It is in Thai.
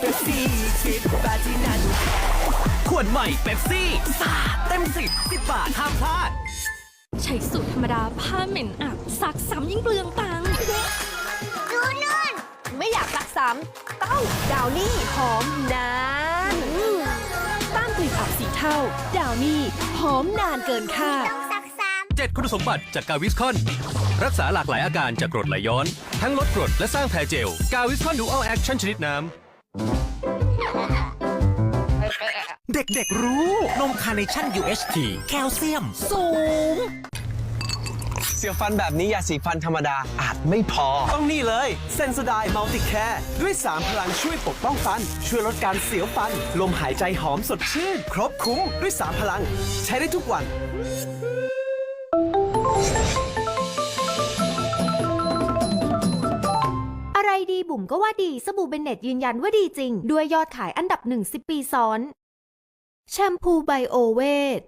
เป๊ปซี่สิบบาทที่น่าดูแลขวดใหม่เป๊ปซี่ซ่าเต็มสิบสิบบาทห้ามพลาด ใช้สูตรธรรมดาผ้าเหม็นอับซักซ้ำยิ่งเปลืองตังค์ดูนู่นไม่อยากซักซ้ำต้องดาวนี่หอมนานต้านกลิ่นอับสีเท่าดาวนี่หอมนานเกินคาดต้องซักซ้7คุณสมบัติจากกาวิสคอน รักษาหลากหลายอาการจากกรดไหลย้อน ทั้งลดกรดและสร้างแผลเจล กาวิสคอนดูอัลแอคชั่นชนิดน้ำ เด็กๆรู้ นมคาร์เนชั่น UHT แคลเซียม สูง เสียวฟันแบบนี้ยาสีฟันธรรมดาอาจไม่พอ ต้องนี่เลยเซนสไดมัลติแคร์ด้วย 3 พลังช่วยปกป้องฟัน ช่วยลดการเสียวฟัน ลมหายใจหอมสดชื่น ครบคุ้มด้วย 3 พลัง ใช้ได้ทุกวัน ดีบุ๋มก็ว่าดี สบู่เบนเน็ตยืนยันว่าดีจริง ด้วยยอดขายอันดับหนึ่งสิบปีซ้อน แชมพูไบโอเวท